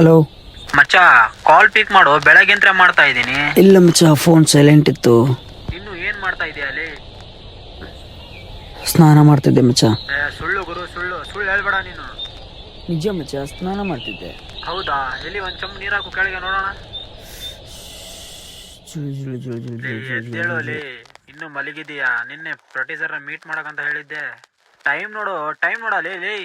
Hello ಮಚ್ಚ ಕಾಲ್ ಪಿಕ್ ಮಾಡು. ಬೆಳಗ್ಗೆ ಮಾಡ್ತಾ ಇದ್ದೀನಿ. ಇಲ್ಲ ಮಚ್ಚ ಫೋನ್ ಸೈಲೆಂಟ್ ಇತ್ತು. ಇನ್ನು ಏನ್ ಮಾಡ್ತಾ ಇದೀಯ ಅಲ್ಲಿ? ಸ್ನಾನ ಮಾಡ್ತಿದ್ದೆ ಮಚ್ಚ. ಏ, ಸುಳ್ಳು ಗುರು ಸುಳ್ಳು. ಸುಳ್ಳು ಹೇಳ್ಬೇಡ ನೀನು. ನಿಜ ಮಚ್ಚ ಸ್ನಾನ ಮಾಡ್ತಿದ್ದೆ. ಹೌದಾ? ಎಲ್ಲಿ ಒಂದ್ ಚಮ್ ನೀರ್ ಹಾಕು ಕೆಳಗೆ ನೋಡೋಣ. ಜುಳು ಜುಳು ಜುಳು ಜುಳು ಜುಳು ಜುಳು ಎದ್ದೇಳು ಅಲ್ಲಿ. ಇನ್ನು ಮಲಗಿದೀಯಾ ನಿನ್ನೆ ಪ್ರೊಟೀಸರ್ ಮೀಟ್ ಮಾಡಕಂತ ಹೇಳಿದ್ದೆ. ಟೈಮ್ ನೋಡು ಟೈಮ್ ನೋಡಲಿ ಲೇ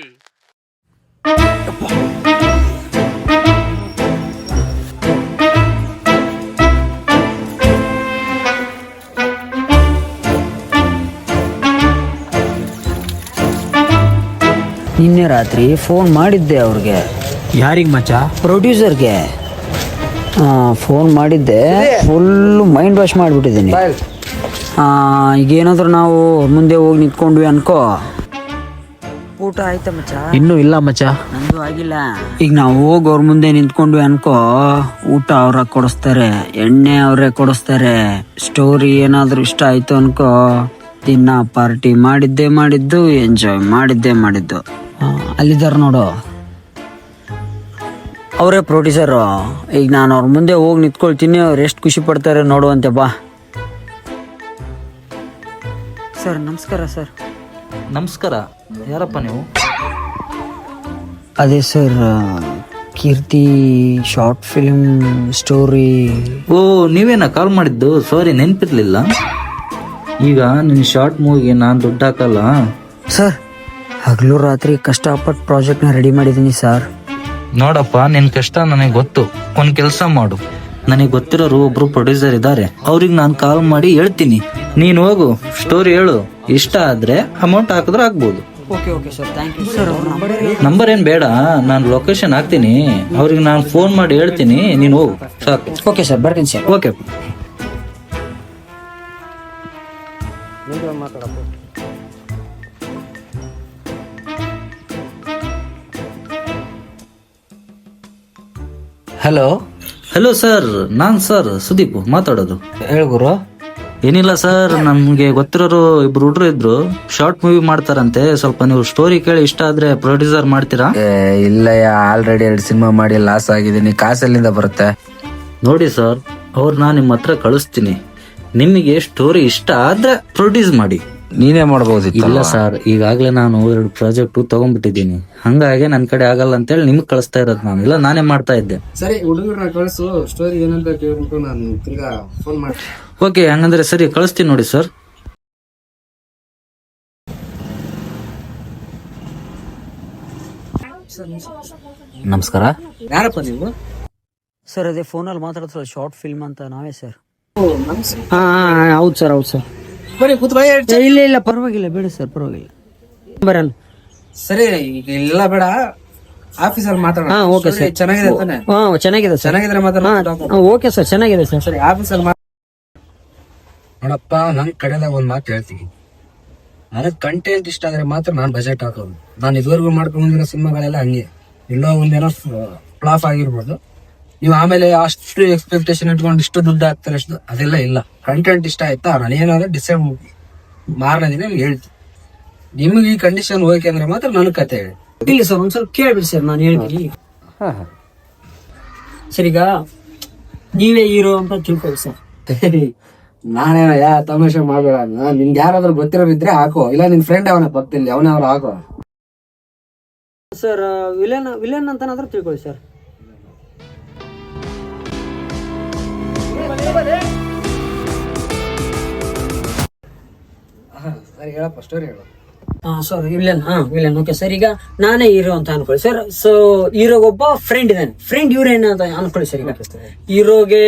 ನಿನ್ನೆ ರಾತ್ರಿ ಫೋನ್ ಮಾಡಿದ್ದೆ ಅವ್ರಿಗೆ. ಯಾರಿಗೆ ಮಚ್ಚ? ಪ್ರೊಡ್ಯೂಸರ್ಗೆ. ಫೋನ್ ಮಾಡಿದ್ದೆ. ಫುಲ್ ಮೈಂಡ್ ವಾಶ್ ಮಾಡಿಬಿಟ್ಟಿದ್ದೀನಿ. ಏನಾದರೂ ನಾವು ಮುಂದೆ ಹೋಗಿ ನಿಂತ್ಕೊಂಡ್ವಿ ಅನ್ಕೋ. ಊಟ ಆಯ್ತಾ ಮಚ್ಚ? ಇನ್ನೂ ಇಲ್ಲ ಮಚ್ಚ. ನಂದು ಆಗಿಲ್ಲ. ಈಗ ನಾವು ಹೋಗಿ ಅವ್ರ ಮುಂದೆ ನಿಂತ್ಕೊಂಡ್ವಿ ಅನ್ಕೋ. ಊಟ ಅವ್ರ ಕೊಡಿಸ್ತಾರೆ. ಎಣ್ಣೆ ಅವರೇ ಕೊಡಿಸ್ತಾರೆ. ಸ್ಟೋರಿ ಏನಾದ್ರೂ ಇಷ್ಟ ಆಯ್ತು ಅನ್ಕೋ. ದಿನ ಪಾರ್ಟಿ ಮಾಡಿದ್ದೇ ಮಾಡಿದ್ದು ಎಂಜಾಯ್ ಮಾಡಿದ್ದೇ ಮಾಡಿದ್ದು. ಅಲ್ಲಿದ್ದಾರೆ ನೋಡು. ಅವರೇ ಪ್ರೊಡ್ಯೂಸರು ಈಗ ನಾನು ಅವ್ರ ಮುಂದೆ ಹೋಗಿ ನಿಂತ್ಕೊಳ್ತೀನಿ ಅವ್ರು ಎಷ್ಟು ಖುಷಿ ಪಡ್ತಾರೆ ನೋಡುವಂತೆ ಬಾ. ಸರ್ ನಮಸ್ಕಾರ ಸರ್. ನಮಸ್ಕಾರ. ಯಾರಪ್ಪ ನೀವು? ಅದೇ sir Keerthi short film story ಓ ನೀವೇನ ಕಾಲ್ ಮಾಡಿದ್ದು? ಸಾರಿ ನೆನ್ಪಿರ್ಲಿಲ್ಲ. ಈಗ ನಿನ್ನ ಶಾರ್ಟ್ ಮೂವಿಗೆ ನಾನು ದುಡ್ಡು ಹಾಕಲ್ಲ. ಸರ್ ಹಗಲು ರಾತ್ರಿ ಕಷ್ಟಪಟ್ಟು ಪ್ರಾಜೆಕ್ಟ್ನ ರೆಡಿ ಮಾಡಿದ್ದೀನಿ ಸರ್ ನೋಡಪ್ಪ ನಿನ್ ಕಷ್ಟ ನನಗೆ ಗೊತ್ತು. ಒಂದ್ ಕೆಲಸ ಮಾಡು. ನನಗೆ ಗೊತ್ತಿರೋರು ಒಬ್ರು ಪ್ರೊಡ್ಯೂಸರ್ ಇದ್ದಾರೆ ಅವ್ರಿಗೆ ನಾನು ಕಾಲ್ ಮಾಡಿ ಹೇಳ್ತೀನಿ. ನೀನು ಹೋಗು ಸ್ಟೋರಿ ಹೇಳು. ಇಷ್ಟ ಆದ್ರೆ ಅಮೌಂಟ್ ಹಾಕಿದ್ರೆ ಆಗ್ಬೋದು. Okay okay sir thank you sir number ಏನ್? ಬೇಡ ನಾನು ಲೊಕೇಶನ್ ಹಾಕ್ತೀನಿ. ಅವ್ರಿಗೆ ನಾನು ಫೋನ್ ಮಾಡಿ ಹೇಳ್ತೀನಿ ನೀನು ಹೋಗು. ಸಾಕು. ಓಕೆ ಸರ್ ಬರ್ತೀನಿ sir okay hello hello sir ನಾನು ಸರ್ ಸುದೀಪ್ ಮಾತಾಡೋದು. ಹೇಳು ಗುರು. ಏನಿಲ್ಲ ಸರ್ ನಮಗೆ ಗೊತ್ತಿರೋರು ಇಬ್ರು ಹುಡ್ರು ಇದ್ರು. ಶಾರ್ಟ್ ಮೂವಿ ಮಾಡ್ತಾರಂತೆ. ಸ್ವಲ್ಪ ನೀವು ಸ್ಟೋರಿ ಕೇಳಿ ಇಷ್ಟ ಆದ್ರೆ ಪ್ರೊಡ್ಯೂಸರ್ ಮಾಡ್ತೀರಾ? ಇಲ್ಲ ಆಲ್ರೆಡಿ ಎರಡು ಸಿನಿಮಾ ಮಾಡಿ ಲಾಸ್ ಆಗಿದ್ದೀನಿ. ಕಾಸಲ್ಲಿಂದ ಬರುತ್ತೆ. ನೋಡಿ ಸರ್ ಅವ್ರನ್ನ ನಿಮ್ಮ ಹತ್ರ ಕಳಿಸ್ತೀನಿ. ನಿಮಗೆ ಸ್ಟೋರಿ ಇಷ್ಟ ಆದ್ರೆ ಪ್ರೊಡ್ಯೂಸ್ ಮಾಡಿ. ನೀನೇ ಮಾಡಬಹುದು ಇಲ್ಲ ಸರ್ ಈಗಾಗ್ಲೇ ನಾನು ಎರಡು ಪ್ರಾಜೆಕ್ಟ್ ತಗೊಂಡ್ಬಿಟ್ಟಿದ್ದೀನಿ. ಹಂಗಾಗಿ ನನ್ನ ಕಡೆ ಆಗಲ್ಲ ಅಂತೇಳಿ ನಿಮ್ಗೆ ಕಳಿಸ್ತಾ ಇರೋದು ನಾನು. ಇಲ್ಲ ನಾನೇ ಮಾಡ್ತಾ ಇದ್ದೆ. ಸರಿ ಹುಡುಗರನ್ನ ಕಳಿಸು ಸ್ಟೋರಿ ಏನಂತ ಕೇಳ್ಬಿಟ್ಟು ನಾನು ತಿರ್ಗಾ ಫೋನ್ ಮಾಡ್ತೀನಿ. ಓಕೆ ಹಂಗಂದ್ರೆ ಸರಿ ಕಳಿಸ್ತೀನಿ ನೋಡಿ ಸರ್ ನಮಸ್ಕಾರ. ಯಾರಪ್ಪ ನೀವು? ಸರ್ ಅದೇ ಫೋನಲ್ಲಿ ಮಾತಾಡ್ತಾರ ಶಾರ್ಟ್ ಫಿಲ್ಮ್ ಅಂತ ನಾವೇ ಸರ್ ಹೌದು ಸರ್ ಹೌದು ಸರ್ ಬರೀ ಕೂತ್. ಇಲ್ಲ ಇಲ್ಲ ಪರವಾಗಿಲ್ಲ ಬೇಡ ಸರ್ ಪರವಾಗಿಲ್ಲ. ಬರೋಣ ಸರಿ ಈಗ ಇಲ್ಲ ಬೇಡ. ಆಫೀಸಲ್ಲಿ ಮಾತಾಡೋಣ. ಹಾಂ ಓಕೆ Story ಸರ್. ಚೆನ್ನಾಗಿದೆ ತಾನೆ? ಹಾಂ ಚೆನ್ನಾಗಿದೆ ಸರ್. ಚೆನ್ನಾಗಿದ್ರೆ ಮಾತಾಡೋಣ ಓಕೆ ಸರ್ ಚೆನ್ನಾಗಿದೆ ಸರ್. ಸರಿ ಆಫೀಸಲ್ಲಿ ನೋಡಪ್ಪ ನನ್ ಕಡೆದಾಗ ಒಂದ್ ಮಾತು ಹೇಳ್ತೀನಿ. ನನಗ್ ಕಂಟೆಂಟ್ ಇಷ್ಟ ಆದ್ರೆ ಮಾತ್ರ ನಾನು ಬಜೆಟ್ ಹಾಕೋದು. ನಾನು ಇದುವರೆಗೂ ಮಾಡ್ಕೊಂಡಿರೋ ಸಿನಿಮಾಗಳೆಲ್ಲ ಹಂಗೆ. ಎಲ್ಲೋ ಒಂದೇನೋ ಫ್ಲಾಪ್ ಆಗಿರ್ಬೋದು. ನೀವು ಆಮೇಲೆ ಅಷ್ಟು ಎಕ್ಸ್ಪೆಕ್ಟೇಷನ್ ಇಟ್ಕೊಂಡು ಇಷ್ಟು ದುಡ್ಡು ಹಾಕ್ತಾರೆ ಅಷ್ಟು ಅದೆಲ್ಲ ಇಲ್ಲ. ಕಂಟೆಂಟ್ ಇಷ್ಟ ಆಯ್ತಾ? ನಾನು ಏನಾದ್ರೆ ಡಿಸೈಡ್ ಮಾರನೇ ದಿನ ನಿಮ್ಗೆ ಹೇಳ್ತೀನಿ. ನಿಮ್ಗೆ ಈ ಕಂಡೀಷನ್ ಓಕೆ ಅಂದ್ರೆ ಮಾತ್ರ ನನ್ನ ಕತೆ ಹೇಳಿ. ಇಲ್ಲ ಸರ್ ಒಂದು ಸ್ವಲ್ಪ ಕೇಳ್ಬಿಡಿ ಸರ್ ನಾನು ಹೇಳ್ತೀನಿ. ಸರ್ ಈಗ ನೀವೇ ಹೀರೋ ಅಂತ ತಿಳ್ಕೊಳ್ಳಿ ಸರ್. ನಾನೇ ಯಾ ತಮಾಷೆ ಮಾಡಬೇಡ. ನಿಮ್ಗೆ ಯಾರಾದ್ರೂ ಗೊತ್ತಿರೋ ಇದ್ರೆ ಹಾಕೋ. ಇಲ್ಲ ನಿನ್ ಫ್ರೆಂಡ್ ಅವನ ಪಕ್ಕದಲ್ಲಿ ಅವನೇ ಅವ್ರು ಹಾಕೋ. ಸರ್ ವಿಲನ್ ವಿಲನ್ ಅಂತನಾದ್ರೂ ತಿಳ್ಕೊಳ್ಳಿ ಸರ್. ಸರಿ ಹೇಳಪ್ಪ ಸ್ಟೋರಿ ಹೇಳು ಹಾ ಸರ್ ವಿಲನ್ ಹಾ ವಿಲನ್ ಓಕೆ ಸರ್ ಈಗ ನಾನೇ ಹೀರೋ ಅಂತ ಅನ್ಕೊಳ್ಳಿ. ಸರ್ ಸೊ ಹೀರೋಗೆ ಒಬ್ಬ ಫ್ರೆಂಡ್ ಇದ್ದಾನೆ. ಫ್ರೆಂಡ್ ಇವ್ರೇನು ಅಂತ ಅನ್ಕೊಳ್ಳಿ ಸರ್ ಈಗ. ಹೀರೋಗೆ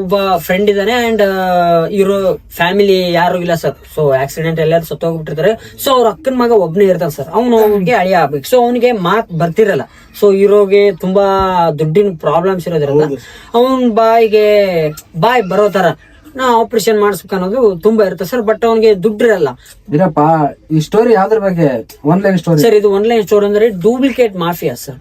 ಒಬ್ಬ ಫ್ರೆಂಡ್ ಇದ್ದಾನೆ ಅಂಡ್ ಹೀರೋ ಫ್ಯಾಮಿಲಿ ಯಾರು ಇಲ್ಲ ಸರ್ ಸೊ ಆಕ್ಸಿಡೆಂಟ್ ಎಲ್ಲಾರು ಸತ್ತೋಗ್ಬಿಟ್ಟಿರ್ತಾರೆ. ಸೊ ಅವ್ರ ಅಕ್ಕನ ಮಗ ಒಬ್ಬನೇ ಇರ್ತಾನೆ ಸರ್ ಅವನು ಅವನಿಗೆ ಅಳಿಯ ಆಗ್ಬೇಕು. ಸೊ ಅವನಿಗೆ ಮಾತ್ ಬರ್ತಿರಲ್ಲ. ಸೊ ಹೀರೋಗೆ ತುಂಬಾ ದುಡ್ಡಿನ ಪ್ರಾಬ್ಲಮ್ಸ್ ಇರೋದ್ರಿಂದ ಅವನ್ ಬಾಯಿಗೆ ಬಾಯ್ ಬರೋ ತರ ನಾ ಆಪರೇಷನ್ ಮಾಡಿಸ್ಬೇಕು ಅನ್ನೋದು ತುಂಬಾ ಇರುತ್ತೆ ಸರ್ ಬಟ್ ಅವನಿಗೆ ದುಡ್ಡು ಇರಲ್ಲ. ಇರಪ್ಪ ಈ ಸ್ಟೋರಿ ಯಾವ್ದ್ರ ಬಗ್ಗೆ? ಆನ್ಲೈನ್ ಸ್ಟೋರಿ ಸರ್ ಇದು ಆನ್ಲೈನ್ ಸ್ಟೋರ್ ಅಂದ್ರೆ ಡೂಪ್ಲಿಕೇಟ್ ಮಾಫಿಯಾ ಸರ್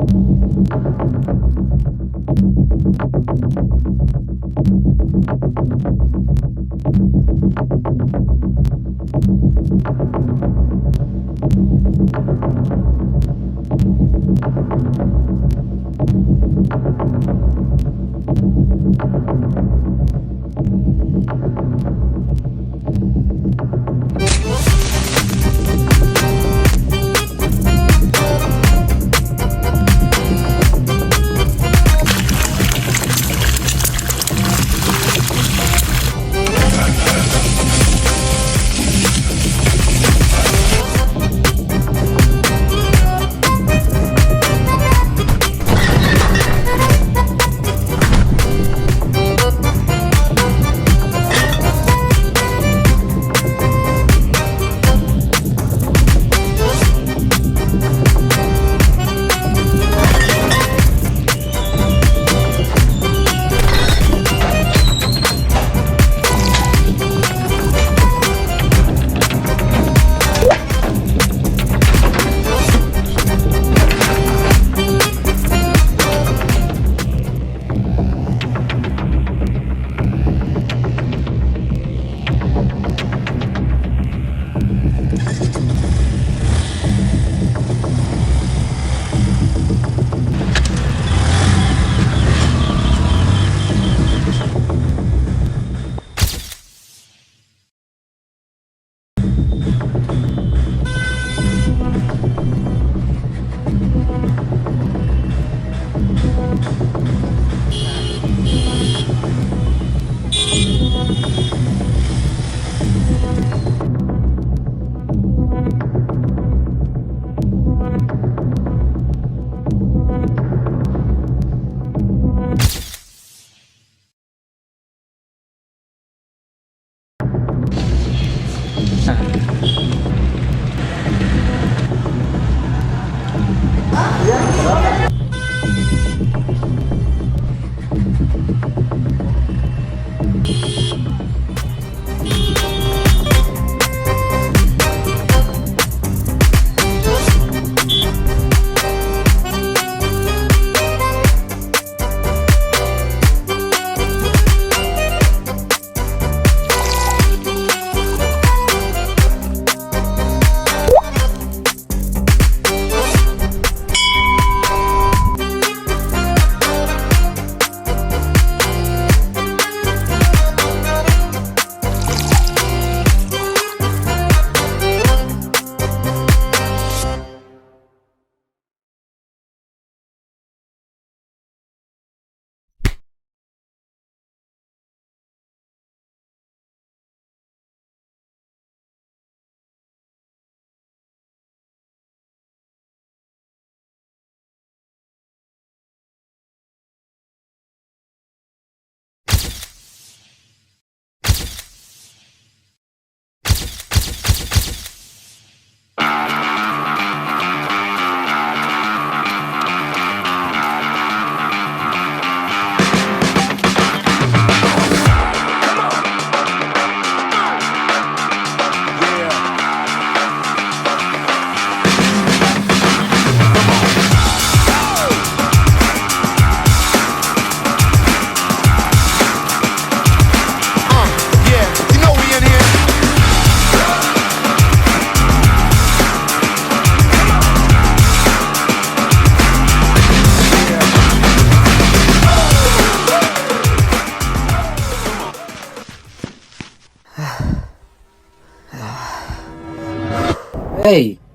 ಏಯ್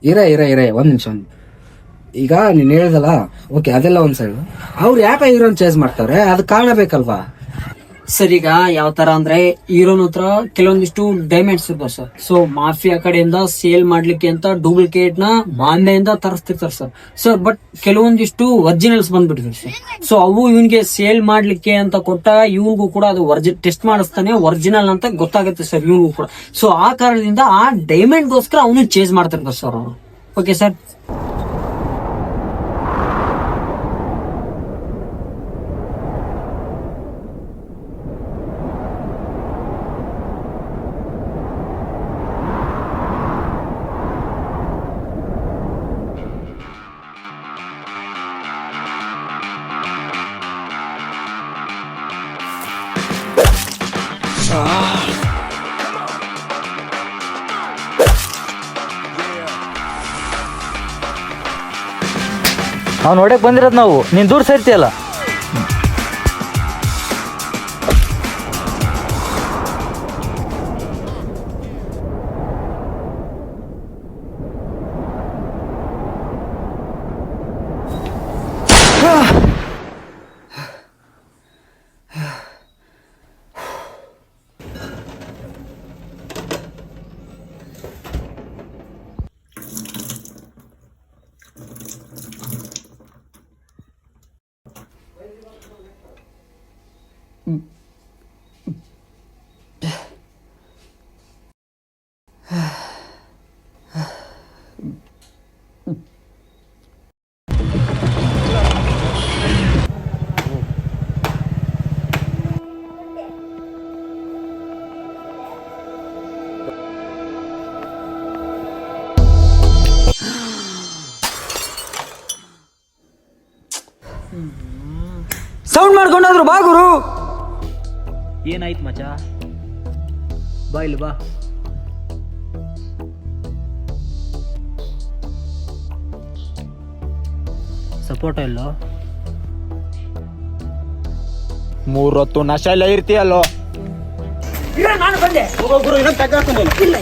ಇರ ಇರ ಇರ, ಒಂದ್ ನಿಮಿಷ, ಒಂದ್ ಈಗ ನೀನ್ ಹೇಳ್ದಲ್ಲ, ಓಕೆ, ಅದೆಲ್ಲ ಒಂದ್ ಸೈಡ್. ಅವ್ರು ಯಾಕೆ ಹೀರೋನ್ ಚೇಸ್ ಮಾಡ್ತಾರೆ ಅದಕ್ಕೆ ಕಾರಣ ಬೇಕಲ್ವಾ? ಸರ್, ಈಗ ಯಾವ ತರ ಅಂದ್ರೆ ಹೀರೋನ್ ಹತ್ರ ಕೆಲವೊಂದಿಷ್ಟು ಡೈಮಂಡ್ಸ್ ಇರ್ಬೋದು ಸರ್. ಸೊ ಮಾಫಿಯಾ ಕಡೆಯಿಂದ ಸೇಲ್ ಮಾಡ್ಲಿಕ್ಕೆ ಅಂತ ಡೂಪ್ಲಿಕೇಟ್ನ ಬಾಂಬೆಯಿಂದ ತರಿಸ್ತಿರ್ತಾರೆ ಸರ್. ಸರ್ ಬಟ್ ಕೆಲವೊಂದಿಷ್ಟು ಒರಿಜಿನಲ್ಸ್ ಬಂದ್ಬಿಟ್ಟಿದೆ ಸರ್. ಸೊ ಅವು ಇವನ್ಗೆ ಸೇಲ್ ಮಾಡ್ಲಿಕ್ಕೆ ಅಂತ ಕೊಟ್ಟ ಇವನ್ಗೂ ಕೂಡ ಅದು ಒರ್ಜಿ ಟೆಸ್ಟ್ ಮಾಡಿಸ್ತಾನೆ ಒರಿಜಿನಲ್ ಅಂತ ಗೊತ್ತಾಗುತ್ತೆ ಸರ್ ಇವನ್ಗೂ ಕೂಡ. ಸೊ ಆ ಕಾರಣದಿಂದ ಆ ಡೈಮಂಡ್ ಗೋಸ್ಕರ ಅವನು ಚೇಂಜ್ ಮಾಡ್ತಿರ್ತಾರೆ ಸರ್ ಅವರು. ಓಕೆ ಸರ್ ಅವ್ನು ಹೊಡೆಕ್ ಬಂದಿರೋದು ನಾವು. ನೀನು ದೂರ ಸೇರ್ತೀಯಲ್ಲ? ಸೌಂಡ್ ಮಾಡ್ಕೊಂಡಾದ್ರು ಬಾ ಗುರು. ಏನಾಯ್ತು ಮಚ ಬಾ ಇಲ್ಲಿ ಬಾ. ಸಪೋರ್ಟ್ ಇಲ್ಲೋ ಮೂರೊತ್ತು ನಶ ಎಲ್ಲ ಇರ್ತೀಯಲ್ಲೋ ನಾನು ಬಂದೆ. ಇಲ್ಲ.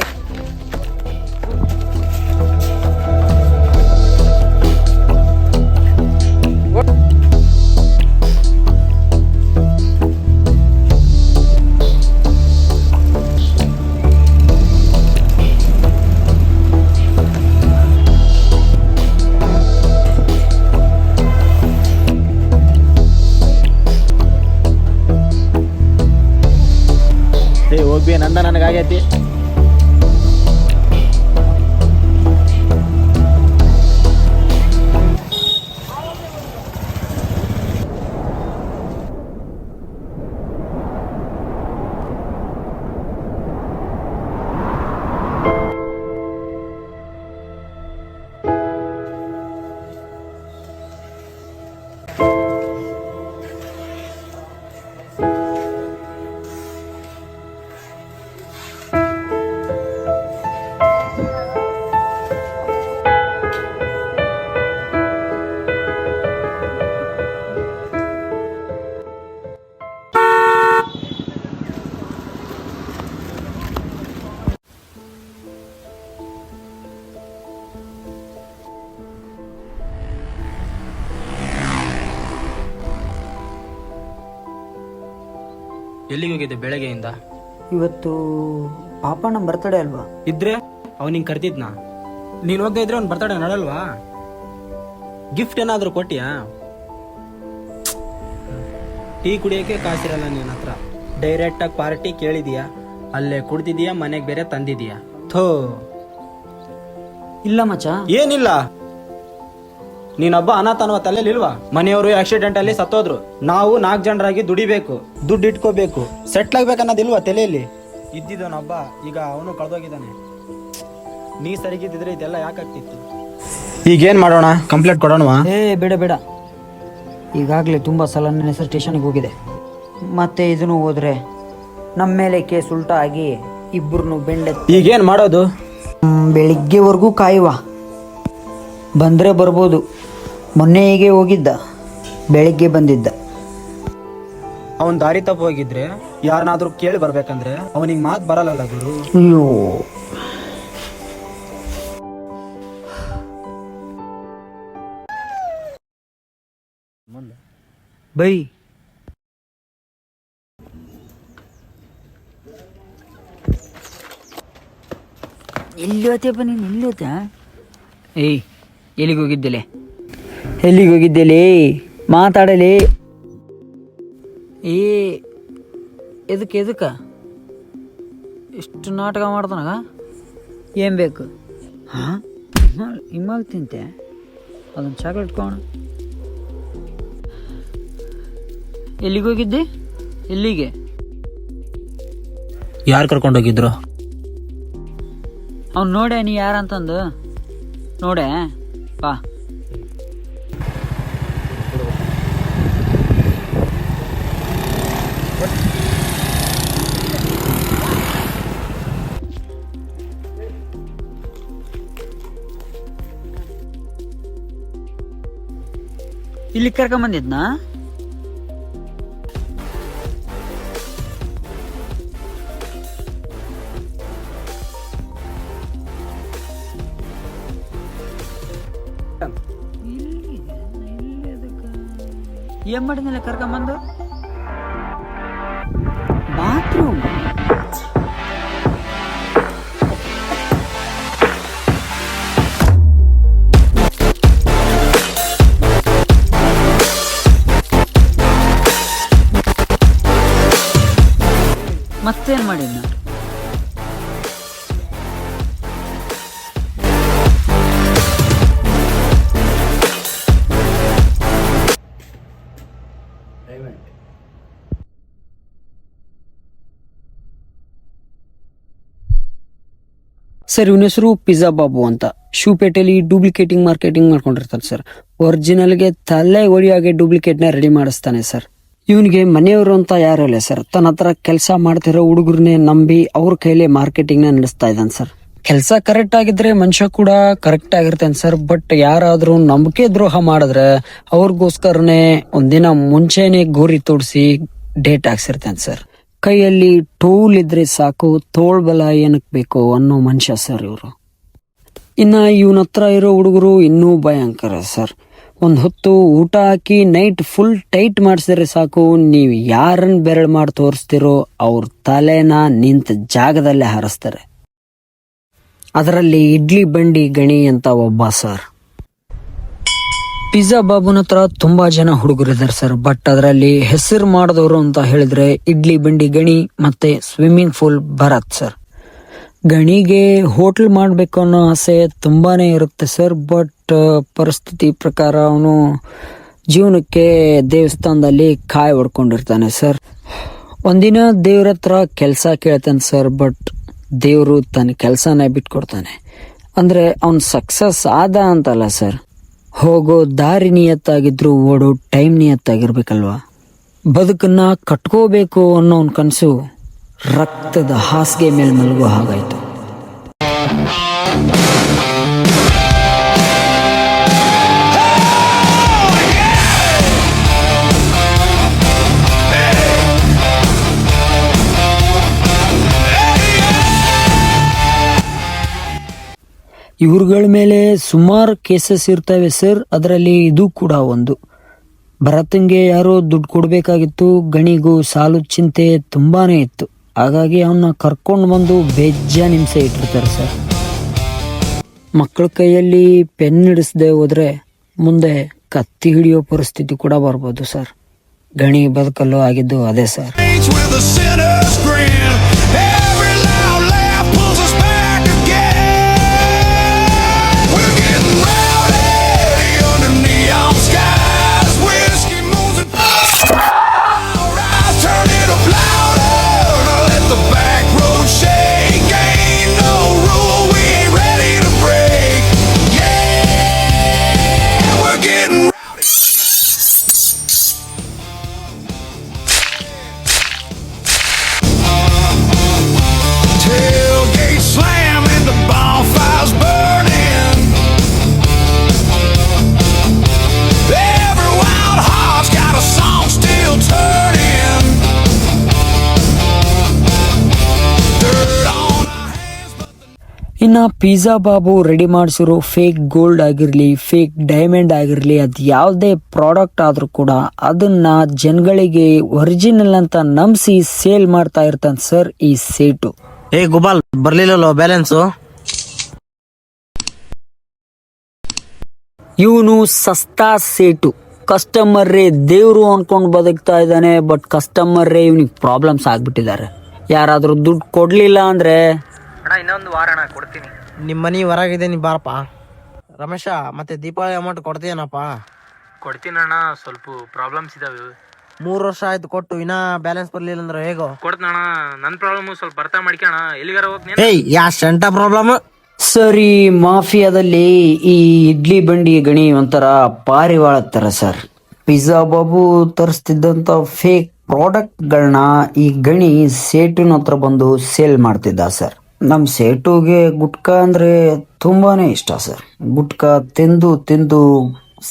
ಏ ಹೋಗ್ಬಿ ನಂದ ನನಗಾಗೈತಿ. ಎಲ್ಲಿಗೆ ಹೋಗಿದ್ದೆ ಬೆಳಗ್ಗೆಯಿಂದ? ಇವತ್ತು ಪಾಪಣ್ಣ ಬರ್ತಡೆ ಅಲ್ವಾ? ಇದ್ರೆ? ಅವನಿಂಗೆ ಕರ್ತಿದ್ನಾ ಕರ್ತಿದ್ನ ನೀನು ಹೋಗದೆ ಇದ್ರೆ ಅವ್ನು ಬರ್ತಡೆ ನಡಲ್ವಾ? ಗಿಫ್ಟ್ ಏನಾದರೂ ಕೊಟ್ಟಿಯಾ? ಟೀ ಕುಡಿಯೋಕ್ಕೆ ಕಾಸಿರಲ್ಲ ನಿನ್ನ ಹತ್ರ. ಡೈರೆಕ್ಟಾಗಿ ಪಾರ್ಟಿ ಕೇಳಿದೀಯಾ? ಅಲ್ಲೇ ಕುಡ್ದಿದೀಯಾ? ಮನೆಗೆ ಬೇರೆ ತಂದಿದೀಯಾ? ಥೋ. ಇಲ್ಲ ಮಚ್ಚ. ಏನಿಲ್ಲ. ನೀನೊಬ್ಬ ಅನಾಥ ಅನ್ನುವ ತಲೆಯಲ್ಲಿ ಇಲ್ವಾ ಮನೆಯವರು ಆಕ್ಸಿಡೆಂಟ್ ಅಲ್ಲಿ ಸತ್ತೋದ್ರು. ನಾವು ನಾಲ್ಕು ಜನರಾಗಿ ದುಡಿಬೇಕು ದುಡ್ಡು ಇಟ್ಕೋಬೇಕು ಸೆಟ್ಲ್ ಆಗ್ಬೇಕು ಅನ್ನೋದಿಲ್ವಾ ತಲೆಯಲ್ಲಿ? ಇದ್ದಿದ್ದವನೊಬ್ಬ ಈಗ ಅವನು ಕಳೆದೋಗಿದ್ದಾನೆ. ನೀ ಸರಿಗಿದ್ದಿದ್ರೆ ಇದೆಲ್ಲ ಯಾಕಾಗ್ತಿತ್ತು? ಈಗೇನ್ ಮಾಡೋಣ? ಕಂಪ್ಲೇಂಟ್ ಕೊಡೋಣವಾ? ಏ ಬೇಡ ಬೇಡ. ಈಗಾಗಲೇ ತುಂಬ ಸಲ ನನ್ನ ಹೆಸರು ಸ್ಟೇಷನ್ಗೆ ಹೋಗಿದೆ. ಮತ್ತೆ ಇದನ್ನು ಹೋದ್ರೆ ನಮ್ಮ ಮೇಲೆ ಕೇಸ್ ಉಲ್ಟಾ ಆಗಿ ಇಬ್ಬರನ್ನು ಬೆಂಡೆ ಈಗೇನ್ ಮಾಡೋದು? ಬೆಳಿಗ್ಗೆವರೆಗೂ ಕಾಯುವ. ಬಂದರೆ ಬರ್ಬೋದು. ಮೊನ್ನೆ ಹೀಗೆ ಹೋಗಿದ್ದ ಬೆಳಿಗ್ಗೆ ಬಂದಿದ್ದ. ಅವನ್ ದಾರಿ ತಪ್ಪು ಹೋಗಿದ್ರೆ ಯಾರನ್ನಾದ್ರೂ ಕೇಳಿ ಬರ್ಬೇಕಂದ್ರೆ ಅವನಿಗೆ ಮಾತು ಬರಲ್ಲ ಗುರು. ಅಯ್ಯೋ. ಬೈ. ಎಲ್ಲಿ ಹೋತಿಯಪ್ಪ ನೀನು ಎಲ್ಲಿ ಹೋತ ಏಯ್ ಎಲ್ಲಿಗೆ ಹೋಗಿದ್ದೆಲೆ? ಎಲ್ಲಿಗೆ ಹೋಗಿದ್ದೇಲಿ ಮಾತಾಡಲಿ. ಏ ಎದಕ್ಕೆ ಎದಕ್ಕೆ? ಎಷ್ಟು ನಾಟಕ ಮಾಡ್ತಾನಾಗ ಏನು ಬೇಕು? ಹಾಂ? ಇಮಾಲ್ ತಿಂತೆ? ಅದೊಂದು ಚಾಕ್ಲೇಟ್ ಕೋಣ ಎಲ್ಲಿಗೆ ಹೋಗಿದ್ದೆ ಎಲ್ಲಿಗೆ? ಯಾರು ಕರ್ಕೊಂಡೋಗಿದ್ರು? ಅವ್ನು ನೋಡೆ ನೀ ಯಾರಂತಂದು? ನೋಡೆ ಬಾ. ಇಲ್ಲಿ ಕರ್ಕೊಂಬಂದಿದ್ನಾ ಏನ್ ಮಾಡಿದ್ನಲ್ಲ ಕರ್ಕೊಂಬಂದು ಸರ್, ಇವನ ಹೆಸರು ಪಿಜ್ಜಾ ಬಾಬು ಅಂತ. ಶಿವಪೇಟೆಯಲ್ಲಿ ಡೂಪ್ಲಿಕೇಟಿಂಗ್ ಮಾರ್ಕೆಟಿಂಗ್ ಮಾಡ್ಕೊಂಡಿರ್ತಾನೆ ಸರ್. ಒರಿಜಿನಲ್ಗೆ ತಲೆ ಒಳಿಯಾಗೆ ಡೂಪ್ಲಿಕೇಟ್ನ ರೆಡಿ ಮಾಡಿಸ್ತಾನೆ ಸರ್. ಇವನಿಗೆ ಮನೆಯವರು ಅಂತ ಯಾರು ಇಲ್ಲ ಸರ್. ತನ್ನ ಹತ್ರ ಕೆಲಸ ಮಾಡ್ತಿರೋ ಹುಡುಗರನ್ನೇ ನಂಬಿ ಅವ್ರ ಕೈಲಿ ಮಾರ್ಕೆಟಿಂಗ್ನ ನಡೆಸ್ತಾ ಇದ್ದಾನೆ ಸರ್. ಕೆಲಸ ಕರೆಕ್ಟ್ ಆಗಿದ್ರೆ ಮನುಷ್ಯ ಕೂಡ ಕರೆಕ್ಟ್ ಆಗಿರ್ತಾನೆ ಸರ್. ಬಟ್ ಯಾರಾದರೂ ನಂಬಿಕೆ ದ್ರೋಹ ಮಾಡಿದ್ರೆ ಅವ್ರಿಗೋಸ್ಕರನೇ ಒಂದಿನ ಮುಂಚೆನೆ ಗೋರಿ ತೋಡಿಸಿ ಡೇಟ್ ಹಾಕ್ಸಿರ್ತಾನೆ ಸರ್. ಕೈಯಲ್ಲಿ ಟೂಲ್ ಇದ್ರೆ ಸಾಕು ತೋಳ್ಬಲ ಏನಕ್ಕೆ ಬೇಕು ಅನ್ನೋ ಮನುಷ್ಯ ಸರ್ ಇವರು. ಇನ್ನ ಇವನ ಹತ್ರ ಇರೋ ಹುಡುಗರು ಇನ್ನೂ ಭಯಂಕರ ಸರ್. ಒಂದು ಹೊತ್ತು ಊಟ ಹಾಕಿ ನೈಟ್ ಫುಲ್ ಟೈಟ್ ಮಾಡಿಸಿದ್ರೆ ಸಾಕು, ನೀವು ಯಾರನ್ನ ಬೆರಳು ಮಾಡಿ ತೋರಿಸ್ತಿರೋ ಅವ್ರ ತಲೆನ ನಿಂತ ಜಾಗದಲ್ಲೇ ಹಾರಿಸ್ತಾರೆ. ಅದರಲ್ಲಿ ಇಡ್ಲಿ ಬಂಡಿ ಗಣಿ ಅಂತ ಒಬ್ಬ ಸರ್. ಪಿಜ್ಜಾ ಬಾಬುನ ಹತ್ರ ತುಂಬಾ ಜನ ಹುಡುಗರಿದ್ದಾರೆ ಸರ್. ಬಟ್ ಅದರಲ್ಲಿ ಹೆಸರು ಮಾಡಿದವರು ಅಂತ ಹೇಳಿದ್ರೆ ಇಡ್ಲಿ, ಬಂಡಿ, ಗಣಿ ಮತ್ತೆ ಸ್ವಿಮ್ಮಿಂಗ್ ಪೂಲ್ ಭರತ್ ಸರ್. ಗಣಿಗೆ ಹೋಟ್ಲ್ ಮಾಡಬೇಕು ಅನ್ನೋ ಆಸೆ ತುಂಬಾನೇ ಇರುತ್ತೆ ಸರ್. ಬಟ್ ಪರಿಸ್ಥಿತಿ ಪ್ರಕಾರ ಅವನು ಜೀವನಕ್ಕೆ ದೇವಸ್ಥಾನದಲ್ಲಿ ಕಾಯಿ ಹೊಡ್ಕೊಂಡಿರ್ತಾನೆ ಸರ್. ಒಂದಿನ ದೇವ್ರ ಹತ್ರ ಕೆಲಸ ಕೇಳ್ತಾನೆ ಸರ್. ಬಟ್ ದೇವರು ತನ್ನ ಕೆಲಸನೇ ಬಿಟ್ಕೊಡ್ತಾನೆ. ಅಂದ್ರೆ ಅವನು ಸಕ್ಸಸ್ ಆದ ಅಂತಲ್ಲ ಸರ್. ಹೋಗೋ ದಾರಿ ನಿಯತ್ತಾಗಿದ್ರು ಓಡೋ ಟೈಮ್ ನಿಯತ್ತಾಗಿರ್ಬೇಕಲ್ವಾ? ಬದುಕನ್ನ ಕಟ್ಕೋಬೇಕು ಅನ್ನೋ ಒಂದು ಕನಸು ರಕ್ತದ ಹಾಸಿಗೆ ಮೇಲೆ ಮಲಗೋ ಹಾಗಾಯ್ತು. ಇವ್ರುಗಳ ಮೇಲೆ ಸುಮಾರು ಕೇಸಸ್ ಇರ್ತವೆ ಸರ್ ಅದರಲ್ಲಿ ಇದು ಕೂಡ ಒಂದು. ಭರತಂಗೆ ಯಾರೋ ದುಡ್ಡು ಕೊಡಬೇಕಾಗಿತ್ತು. ಗಣಿಗೂ ಸಾಲು ಚಿಂತೆ ತುಂಬಾ ಇತ್ತು. ಹಾಗಾಗಿ ಅವನ್ನ ಕರ್ಕೊಂಡು ಬಂದು ಬೇಜಾನ್ ಹಿಂಸೆ ಇಟ್ಟಿರ್ತಾರೆ ಸರ್ ಮಕ್ಕಳ ಕೈಯಲ್ಲಿ ಪೆನ್ ಹಿಡಿಸದೆ ಹೋದ್ರೆ ಮುಂದೆ ಕತ್ತಿ ಹಿಡಿಯೋ ಪರಿಸ್ಥಿತಿ ಕೂಡ ಬರ್ಬೋದು ಸರ್ ಗಣಿ ಬದುಕಲ್ಲೋ ಆಗಿದ್ದು ಅದೇ ಸರ್ ಇನ್ನ ಪಿಜ್ಜಾ ಬಾಬು ರೆಡಿ ಮಾಡಿಸಿರೋ ಫೇಕ್ ಗೋಲ್ಡ್ ಆಗಿರಲಿ ಫೇಕ್ ಡೈಮಂಡ್ ಆಗಿರಲಿ ಅದು ಯಾವುದೇ ಪ್ರಾಡಕ್ಟ್ ಆದ್ರೂ ಕೂಡ ಅದನ್ನ ಜನಗಳಿಗೆ ಒರಿಜಿನಲ್ ಅಂತ ನಂಬಿಸಿ ಸೇಲ್ ಮಾಡ್ತಾ ಇರ್ತಾನೆ ಸರ್ ಈ ಸೇಟು. ಏ ಗುಬಾಲ್ ಬರ್ಲಿಲ್ಲ ಬ್ಯಾಲೆನ್ಸು ಇವನು ಸಸ್ತಾ ಸೇಟು. ಕಸ್ಟಮರ್ರೇ ದೇವರು ಅನ್ಕೊಂಡು ಬದುಕ್ತಾ ಇದ್ದಾನೆ ಬಟ್ ಕಸ್ಟಮರ್ರೇ ಇವನಿಗೆ ಪ್ರಾಬ್ಲಮ್ಸ್ ಆಗ್ಬಿಟ್ಟಿದ್ದಾರೆ. ಯಾರಾದರೂ ದುಡ್ಡು ಕೊಡ್ಲಿಲ್ಲ ಅಂದ್ರೆ ನಿಮ್ಮ ಮನೆ ಹೊರಗಿದೆ ನೀ ಬಾರಪ್ಪ. ರಮೇಶ ಮತ್ತೆ ದೀಪಾವಳಿ ಅಮೌಂಟ್ ಕೊಡ್ತೀಯನಪ್ಪ? ಕೊಡ್ತೀನಣ್ಣ ಸ್ವಲ್ಪ ಪ್ರಾಬ್ಲಮ್ಸ್ ಇದಾವೆ. ಮೂರು ವರ್ಷ ಆಯ್ತು ಕೊಟ್ಟು ಇನ್ನ ಬ್ಯಾಲೆನ್ಸ್ ಬರ್ಲಿಲ್ಲ ಅಂದ್ರೆ ಹೇಗೋ? ಕೊಡ್ತನಣ್ಣ ನನ್ನ ಪ್ರಾಬ್ಲಮ್ ಸ್ವಲ್ಪ ಅರ್ಥ ಮಾಡ್ಕೊಣ ಎಲ್ಲಿಗಾರ ಏಯ್ ಯಾ ಸೆಂಟ ಪ್ರಾಬ್ಲಮ್ ಸರಿ ಮಾಫಿಯಾದಲ್ಲಿ ಈ ಇಡ್ಲಿ ಬಂಡಿ ಗಣಿ ಒಂಥರ ಪಾರಿವಾಳ ತರ ಸರ್. ಪಿಜ್ಜಾ ಬಾಬು ತರಿಸ್ತಿದ್ದಂಥ ಫೇಕ್ ಪ್ರಾಡಕ್ಟ್ಗಳನ್ನ ಈ ಗಣಿ ಸೇಟಿನ ಹತ್ರ ಬಂದು ಸೇಲ್ ಮಾಡ್ತಿದ್ದ ಸರ್. ನಮ್ ಸೇಟುಗೆ ಗುಟ್ಕಾ ಅಂದರೆ ತುಂಬಾನೇ ಇಷ್ಟ, ಸರ್. ಗುಟ್ಕಾ ತಿಂದು ತಿಂದು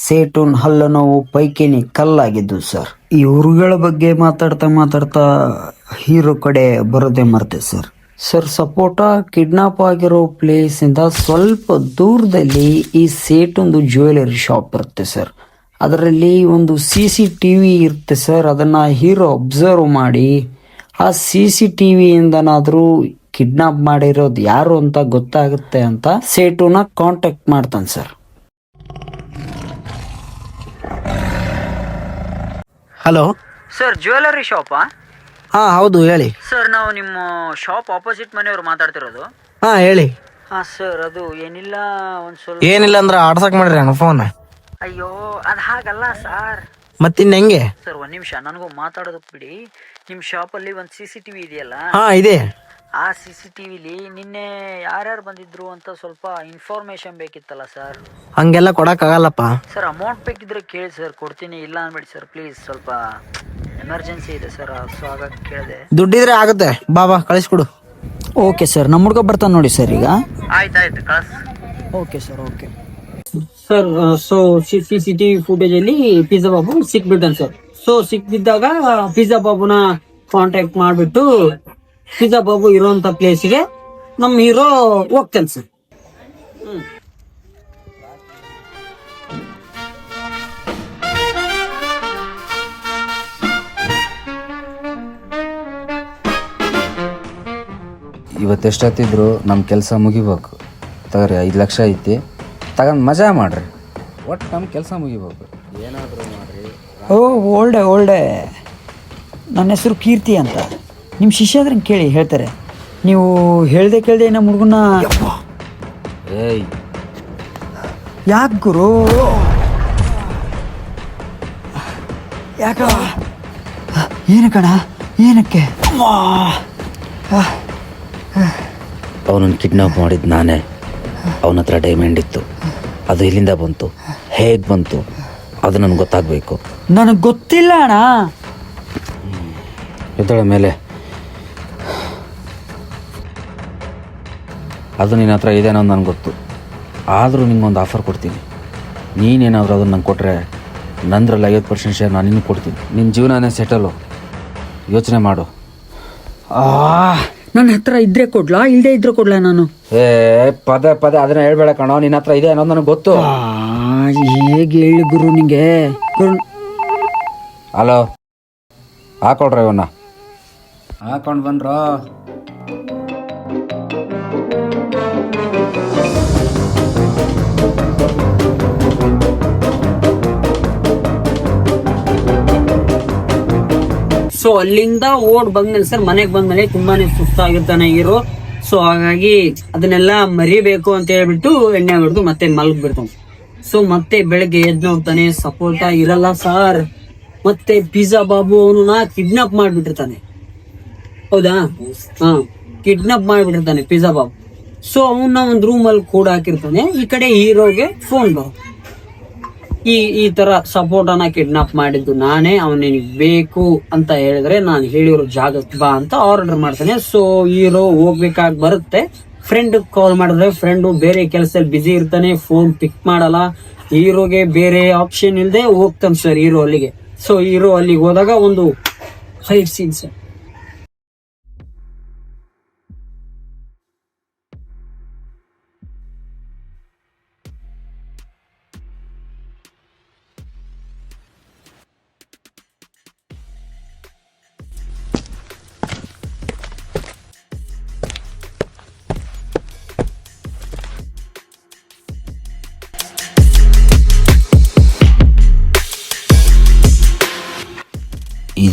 ಸೇಟುನ್ ಹಲ್ಲು ನೋವು ಪೈಕಿನಿ ಕಲ್ಲಾಗಿದ್ದು, ಸರ್. ಇವ್ರುಗಳ ಬಗ್ಗೆ ಮಾತಾಡ್ತಾ ಮಾತಾಡ್ತಾ ಹೀರೋ ಕಡೆ ಬರೋದೇ ಮರ್ತೆ, ಸರ್. ಸರ್, ಸಪೋಟ ಕಿಡ್ನಾಪ್ ಆಗಿರೋ ಪ್ಲೇಸ್ ಇಂದ ಸ್ವಲ್ಪ ದೂರದಲ್ಲಿ ಈ ಸೇಟೊಂದು ಜ್ಯುವೆಲರಿ ಶಾಪ್ ಇರುತ್ತೆ ಸರ್. ಅದರಲ್ಲಿ ಒಂದು ಸಿ ಸಿ ಟಿ ವಿ ಇರುತ್ತೆ, ಸರ್. ಅದನ್ನ ಹೀರೋ ಅಬ್ಸರ್ವ್ ಮಾಡಿ ಆ ಸಿ ಸಿ ಟಿ ವಿಯಿಂದನಾದ್ರೂ ಕಿಡ್ನಾಪ್ ಮಾಡಿರೋದು ಯಾರು ಅಂತ ಗೊತ್ತಾಗುತ್ತೆ ಅಂತ ಸೇಟುನ ಕಾಂಟ್ಯಾಕ್ಟ್ ಮಾಡ್ತಾನೆ ಸರ್ ಹಲೋ ಸರ್ ಜ್ಯುವೆಲರಿ ಶಾಪಾ ಹಾ ಹೌದು ಹೇಳಿ. ಸರ್ ನಾವು ನಿಮ್ಮ ಶಾಪ್ ಆಪೋಸಿಟ್ ಮನೆಯವರು ಮಾತಾಡ್ತಿರೋದು. ಹಾ ಹೇಳಿ. ಹಾ ಸರ್ ಅದು ಏನಿಲ್ಲ ಒಂದ್ ಸ್ವಲ್ಪ ಏನಿಲ್ಲ ಅಂದ್ರೆ ಆಡ್ಸಕ್ ಮಾಡ್ರಿ ಅಣ್ಣ ಫೋನ್ ಅಯ್ಯೋ ಅದ್ ಹಾಗಲ್ಲ ಸರ್ ಮತ್ತಿನ್ ಹೆಂಗೆ? ಸರ್ ಒಂದ್ ನಿಮಿಷ ನನಗೂ ಮಾತಾಡೋದಕ್ ಬಿಡಿ. ನಿಮ್ ಶಾಪ್ ಅಲ್ಲಿ ಒಂದ್ ಸಿ ಸಿ ಟಿವಿ ಇದೆಯಲ್ಲ? ಹಾ ಇದೆ. ಆ ಸಿ ಸಿ ಟಿವಿಲಿ ನಿನ್ನೆ ಯಾರ್ಯಾರು ಬಂದಿದ್ರು ಅಂತ ಸ್ವಲ್ಪ ಇನ್ಫಾರ್ಮೇಶನ್ ಬೇಕಿತ್ತಲ್ಲ ಸರ್ ಹಂಗೆಲ್ಲ ಕೊಡಕ್ ಆಗಲ್ಲಪ್ಪ ಸರ್ ಅಮೌಂಟ್ ಬೇಕಿದ್ರೆ ಕೇಳಿ ಸರ್ ಕೊಡ್ತೀನಿ ಇಲ್ಲ ಅನ್ಬೇಡಿ ಸರ್ ಪ್ಲೀಸ್ ಸ್ವಲ್ಪ ಎಮರ್ಜೆನ್ಸಿ ಇದೆ ಸರ್ ಸೊ ಹಾಗಾಗಿ ಕೇಳಿದೆ. ದುಡ್ಡಿದ್ರೆ ಆಗುತ್ತೆ. ಬಾ ಬಾ ಕಳಿಸ್ಕೊಡು. ಓಕೆ ಸರ್ ನಮ್ಮ ಹುಡುಗ ಬರ್ತಾನೆ ನೋಡಿ ಸರ್ ಈಗ. ಆಯ್ತಾಯ್ತು ಕಳ್ಸ್. Okay sir okay sir so C C T V footage ಅಲ್ಲಿ ಪಿಜ್ಜಾ ಬಾಬು ಸಿಕ್ಬಿಟ್ಟನ್ ಸರ್ ಸೊ ಸಿಕ್ಬಿದ್ದಾಗ ಪಿಜ್ಜಾ ಬಾಬುನ ಕಾಂಟ್ಯಾಕ್ಟ್ ಮಾಡ್ಬಿಟ್ಟು ಪಿಜ್ಜಾ ಬಾಬು ಇರೋಂತ ಪ್ಲೇಸಿಗೆ ನಮ್ಮ ಹೀರೋ ಹೋಗ್ತೇನೆ ಸರ್ ಇವತ್ತು ಎಷ್ಟೊತ್ತಿದ್ರು ನಮ್ಮ ಕೆಲಸ ಮುಗಿಬೇಕು. ತಗೋರಿ ಐದು ಲಕ್ಷ ಐತಿ. ತಗೊಂಡು ಮಜಾ ಮಾಡ್ರಿ. ಒಟ್ಟು ನಮ್ಮ ಕೆಲಸ ಮುಗಿಬೇಕು. ಏನಾದರೂ ಮಾಡ್ರಿ. ಓ ಓಲ್ಡೆ ಓಲ್ಡೆ. ನನ್ನ ಹೆಸರು ಕೀರ್ತಿ ಅಂತ. ನಿಮ್ಮ ಶಿಷ್ಯ ಆದ್ರೆ ಕೇಳಿ ಹೇಳ್ತಾರೆ. ನೀವು ಹೇಳ್ದೆ ಕೇಳ್ದೆ ನಮ್ಮ ಹುಡುಗನ ಏಯ್. ಯಾಕೆ ಗುರು? ಯಾಕ? ಏನು ಕಣ? ಏನಕ್ಕೆ? ಅವನನ್ನು ಕಿಡ್ನಾಪ್ ಮಾಡಿದ್ದು ನಾನೇ. ಅವನ ಹತ್ರ ಡೈಮಂಡ್ ಇತ್ತು. ಅದು ಇಲ್ಲಿಂದ ಬಂತು. ಹೇಗೆ ಬಂತು? ಅದು ನನಗೆ ಗೊತ್ತಾಗಬೇಕು. ನನಗೆ ಗೊತ್ತಿಲ್ಲ ಅಣ್ಣ. ಎದ್ದಳ ಮೇಲೆ. ಅದು ನಿನ್ನ ಹತ್ರ ಇದೆ ಅನ್ನೋದು ನನಗೆ ಗೊತ್ತು. ಆದರೂ ನಿಮಗೊಂದು ಆಫರ್ ಕೊಡ್ತೀನಿ. ನೀನೇನಾದರೂ ಅದನ್ನು ನಂಗೆ ಕೊಟ್ಟರೆ ನಂದ್ರಲ್ಲಿ ಐವತ್ತು ಪರ್ಸೆಂಟ್ ಶೇರ್ ನಾನು ನಿನ್ನ ಕೊಡ್ತೀನಿ. ನಿನ್ನ ಜೀವನನೇ ಸೆಟಲು ಯೋಚನೆ ಮಾಡು. ನನ್ನ ಹತ್ರ ಇದ್ರೆ ಕೊಡ್ಲಾ? ಇಲ್ಲದೆ ಇದ್ರೆ ಕೊಡ್ಲಾ ನಾನು? ಏ ಪದೇ ಪದೇ ಅದನ್ನ ಹೇಳ್ಬೇಡ ಕಣೋ. ನಿನ್ನ ಹತ್ರ ಇದೆ ಅನ್ನೋದು ನನಗೆ ಗೊತ್ತು. ಹೇಗೆ ಹೇಳಿ ಗುರು ನಿಂಗೆ? ಹಲೋ. ಹಾಕೊಳ್ರಿ ಇವನ್ನ. ಹಾಕೊಂಡು ಬಂದ್ರೋ? ಸೊ ಅಲ್ಲಿಂದ ಓಡ್ ಬಂದ್ಮೇಲೆ ಸರ್ ಮನೆಗೆ ಬಂದ್ಮೇಲೆ ತುಂಬಾನೇ ಸುಸ್ತಾಗಿರ್ತಾನೆ ಹೀರೋ. ಸೊ ಹಾಗಾಗಿ ಅದನ್ನೆಲ್ಲ ಮರಿಬೇಕು ಅಂತ ಹೇಳ್ಬಿಟ್ಟು ಎಣ್ಣೆ ಹೊಡೆದು ಮತ್ತೆ ಮಲಗ್ ಬಿಡ್ತಾನೆ ಸೊ ಮತ್ತೆ ಬೆಳಗ್ಗೆ ಎದ್ದು ಹೋಗ್ತಾನೆ ಸಪೋರ್ಟ ಇರಲ್ಲ ಸರ್ ಮತ್ತೆ ಪಿಜ್ಜಾ ಬಾಬು ಅವನನ್ನ ಕಿಡ್ನಾಪ್ ಮಾಡ್ಬಿಟ್ಟಿರ್ತಾನೆ. ಹೌದಾ? ಹಾ ಕಿಡ್ನಾಪ್ ಮಾಡ್ಬಿಟ್ಟಿರ್ತಾನೆ ಪಿಜ್ಜಾ ಬಾಬು. ಸೊ ಅವನ್ನ ಒಂದು ರೂಮಲ್ಲಿ ಕೂಡ ಹಾಕಿರ್ತಾನೆ ಈ ಕಡೆ ಹೀರೋಗೆ ಫೋನ್ ಬರುತ್ತೆ. ಈ ಈ ತರ ಸಪೋರ್ಟ್ ಅನ್ನ ಕಿಡ್ನಾಪ್ ಮಾಡಿದ್ದು ನಾನೇ, ಅವನಿಗೆ ಬೇಕು ಅಂತ ಹೇಳಿದ್ರೆ ನಾನು ಹೇಳಿರೋ ಜಾಗಕ್ಕೆ ಬಾ ಅಂತ ಆರ್ಡರ್ ಮಾಡ್ತಾನೆ. ಸೊ ಹೀರೋ ಹೋಗ್ಬೇಕಾಗಿ ಬರುತ್ತೆ. ಫ್ರೆಂಡ್ ಕಾಲ್ ಮಾಡಿದ್ರೆ ಫ್ರೆಂಡು ಬೇರೆ ಕೆಲಸದಲ್ಲಿ ಬಿಸಿ ಇರ್ತಾನೆ ಫೋನ್ ಪಿಕ್ ಮಾಡಲ್ಲ. ಹೀರೋಗೆ ಬೇರೆ ಆಪ್ಷನ್ ಇಲ್ಲದೆ ಹೋಗ್ತಾನೆ ಸರ್ ಹೀರೋ ಅಲ್ಲಿಗೆ. ಸೊ ಹೀರೋ ಅಲ್ಲಿಗೆ ಹೋದಾಗ ಒಂದು ಫೈಟ್ ಸೀನ್ ಸರ್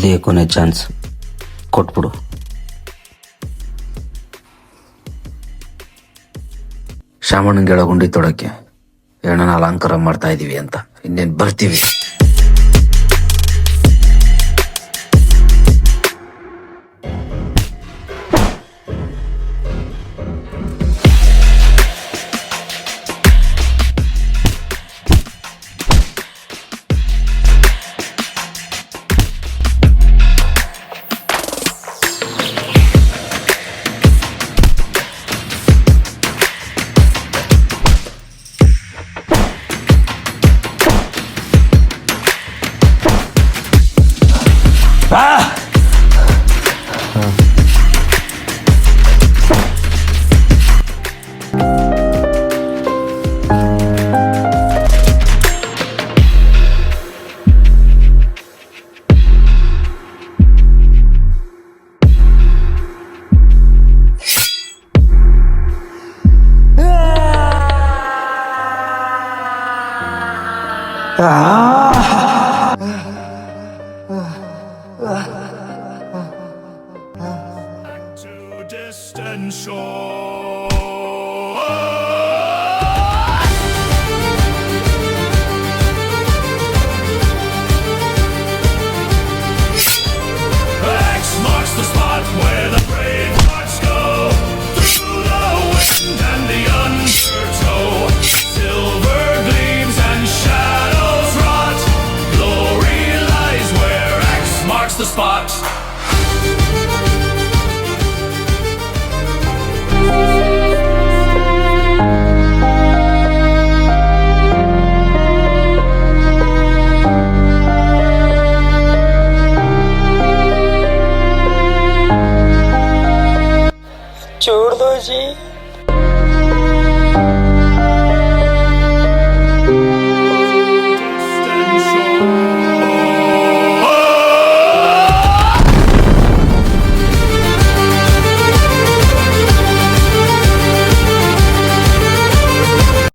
ಇದೇ ಕೊನೆ ಚಾನ್ಸ್. ಕೊಟ್ಬಿಡು. ಶಾಮಣ್ಣನ ಗುಂಡಿ ತೊಡಕ್ಕೆ ಏನೋ ಅಲಂಕಾರ ಮಾಡ್ತಾ ಇದ್ದೀವಿ ಅಂತ. ಇನ್ನೇನ್ ಬರ್ತೀವಿ?